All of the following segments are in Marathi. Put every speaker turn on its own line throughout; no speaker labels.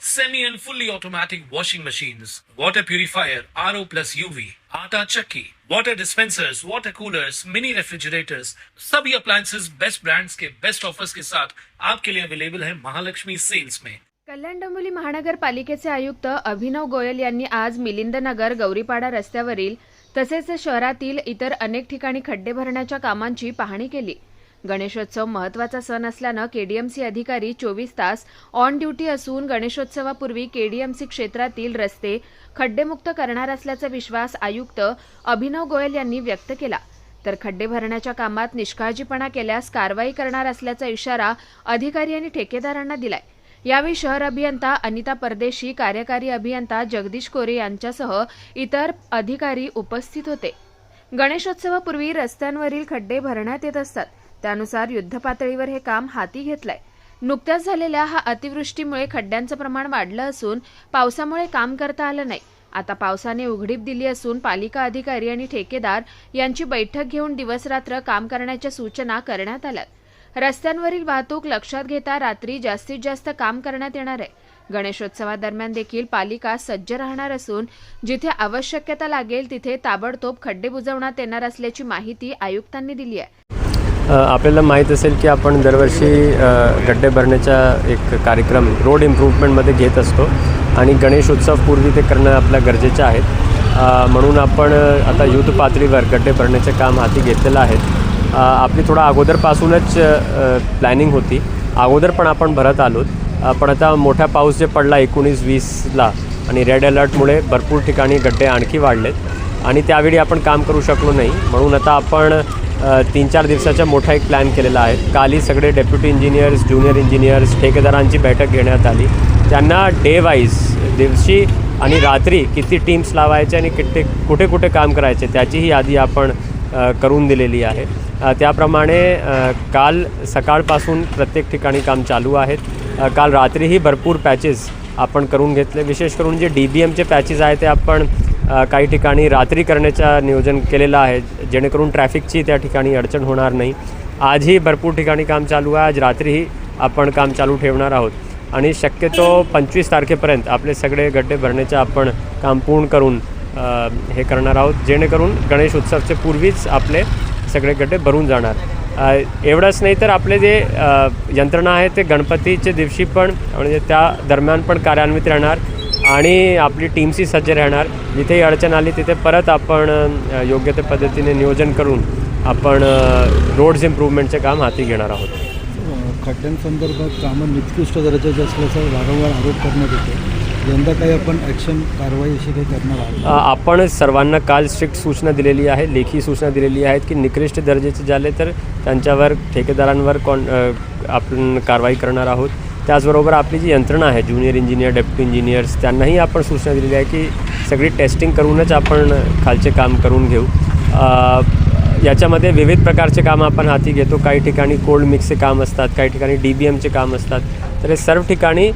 semi and fully automatic washing machines, water purifier, RO plus UV, आटा चक्की, water dispensers, water coolers, mini refrigerators, सभी appliances बेस्ट brands के बेस्ट ऑफर्स के साथ आपके लिए अवेलेबल है महालक्ष्मी सेल्स में।
कल्याण डोंबिवली महानगरपालिकेचे आयुक्त अभिनव गोयल यांनी आज मिलिंद नगर गौरीपाडा रस्त्यावरील तसेच शहरातील इतर अनेक ठिकाणी खड्डे भरण्याच्या कामांची पाहणी केली. गणेशोत्सव महत्त्वाचा सण असल्यानं केडीएमसी अधिकारी चोवीस तास ऑन ड्युटी असून गणेशोत्सवापूर्वी केडीएमसी क्षेत्रातील रस्ते खड्डेमुक्त करणार असल्याचा विश्वास आयुक्त अभिनव गोयल यांनी व्यक्त केला. तर खड्डे भरण्याच्या कामात निष्काळजीपणा केल्यास कारवाई करणार असल्याचा इशारा अधिकारी आणि ठेकेदारांना दिलाय. यावेळी शहर अभियंता अनिता परदेशी कार्यकारी अभियंता जगदीश कोरे यांच्यासह इतर अधिकारी उपस्थित होते. गणेशोत्सवापूर्वी रस्त्यांवरील खड्डे भरण्यात येत असतात. त्यानुसार युद्धपातळीवर हे काम हाती घेतलंय. नुकत्याच झालेल्या हा अतिवृष्टीमुळे खड्ड्यांचं प्रमाण वाढलं असून पावसामुळे काम करता आलं नाही. आता पावसाने उघडीप दिली असून पालिका अधिकारी आणि ठेकेदार यांची बैठक घेऊन दिवसरात्र काम करण्याच्या सूचना करण्यात आल्या. रस्त्यांवरील वाहतूक लक्षात घेता रात्री जास्तीत जास्त काम करण्यात येणार आहे. गणेशोत्सवादरम्यान देखील पालिका सज्ज राहणार असून जिथे आवश्यकता लागेल तिथे ताबडतोब खड्डे बुजवण्यात येणार असल्याची माहिती आयुक्तांनी दिली आहे.
आपल्याला माहीत असेल की आपण दरवर्षी गड्डे भरण्याचा एक कार्यक्रम रोड इम्प्रूव्हमेंटमध्ये घेत असतो. आणि गणेशोत्सवपूर्वी ते करणं आपल्या गरजेचं आहे. म्हणून आपण आता युद्ध पातळीवर गड्डे भरण्याचे काम हाती घेतलेलं आहे. आपली थोडा अगोदरपासूनच प्लॅनिंग होती. अगोदर पण आपण भरत आलोत. पण आता मोठा पाऊस जे पडला एकोणीस वीसला आणि रेड अलर्टमुळे भरपूर ठिकाणी गड्डे आणखी वाढलेत. आणि त्यावेळी आपण काम करू शकलो नाही. म्हणून आता आपण तीन चार दिवसाचा मोठा एक प्लॅन केलेला आहे. कालही सगळे डेप्युटी इंजिनियर्स ज्युनियर इंजिनियर्स ठेकेदारांची बैठक घेण्यात आली. त्यांना डे वाईज दिवशी आणि रात्री किती टीम्स लावायचे आणि किती कुठे कुठे काम करायचे त्याचीही यादी आपण करून दिलेली आहे. त्याप्रमाणे काल सकाळपासून प्रत्येक ठिकाणी काम चालू आहेत. काल रात्रीही भरपूर पॅचेस आपण करून घेतले. विशेष करून जे डी बी एमचे पॅचेस आहे ते आपण काही ठिकाणी रात्री करण्याचं नियोजन केलेलं आहे जेणेकरून ट्रॅफिकची त्या ठिकाणी अडचण होणार नाही. आजही भरपूर ठिकाणी काम चालू आहे आज रात्रीही आपण काम चालू ठेवणार आहोत. आणि शक्यतो पंचवीस तारखेपर्यंत आपले सगळे गड्डे भरण्याचं आपण काम पूर्ण करून हे करणार आहोत जेणेकरून गणेश उत्सवचे पूर्वीच आपले सगळे गड्डे भरून जाणार. एवढंच नाही तर आपले जे यंत्रणा आहे ते गणपतीच्या दिवशी पण म्हणजे त्या दरम्यान पण कार्यान्वित राहणार. आणि आपली टीमशी सज्ज राहणार. जिथेही अडचण आली तिथे परत आपण योग्य त्या पद्धतीने नियोजन करून आपण रोड्स इम्प्रूव्हमेंटचे काम हाती घेणार आहोत.
खड्ड्यांसंदर्भात कामं निकृष्ट दर्जाचे असल्याचा वारंवार आरोप करण्यात येतो. यंदा काही आपण ॲक्शन कारवाई अशी काही करणार आहोत?
आपण सर्वांना काल स्ट्रिक्ट सूचना दिलेली आहे लेखी सूचना दिलेली आहेत की निकृष्ट दर्जाचे झाले तर त्यांच्यावर ठेकेदारांवर कॉन आपण कारवाई करणार आहोत. त्याचबरोबर आपली जी यंत्रणा आहे ज्युनियर इंजिनियर डेप्टी इंजिनियर्स त्यांनाही आपण सूचना दिलेली आहे की सगळी टेस्टिंग करूनच आपण खालचे काम करून घेऊ. याच्यामध्ये विविध प्रकारचे कामं आपण हाती घेतो. काही ठिकाणी कोल्ड मिक्सचे काम असतात काही ठिकाणी डी बी एमचे काम असतात. तर हे सर्व ठिकाणी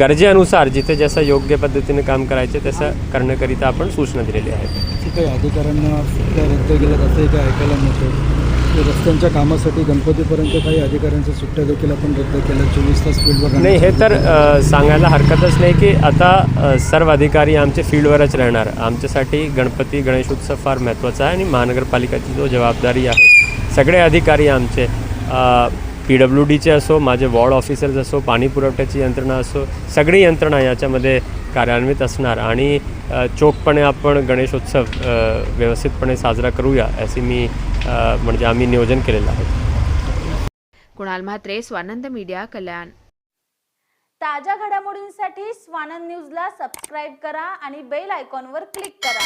गरजेनुसार जिथे जसं योग्य पद्धतीने काम करायचे तसं करण्याकरिता आपण सूचना दिलेली आहे.
अधिकाऱ्यांना रद्द ऐकायला मिळतं. रस्त्यांच्या कामासाठी गणपतीपर्यंत काही अधिकाऱ्यांच्या सुट्ट्या देखील आपण रद्द केल्या. चोवीस तास फील्डवर
नाही हे तर सांगायला हरकतच नाही की आता सर्व अधिकारी आमचे फील्डवरच राहणार. आमच्यासाठी गणपती गणेशोत्सव फार महत्त्वाचा आहे आणि महानगरपालिकेची जो जबाबदारी आहे सगळे अधिकारी आमचे पी डब्ल्यू डीचे असो माझे वॉर्ड ऑफिसर्स असो पाणी पुरवठ्याची यंत्रणा असो सगळी यंत्रणा याच्यामध्ये कार्यान्वित असणार. आणि चोखपणे आपण गणेशोत्सव व्यवस्थितपणे साजरा करूया असे मी म्हणजे आम्ही नियोजन केलेलं आहे.
कुणाल म्हात्रे स्वानंद मीडिया कल्याण.
ताज्या घडामोडींसाठी स्वानंद न्यूजला सबस्क्राईब करा आणि बेल आयकॉनवर क्लिक करा.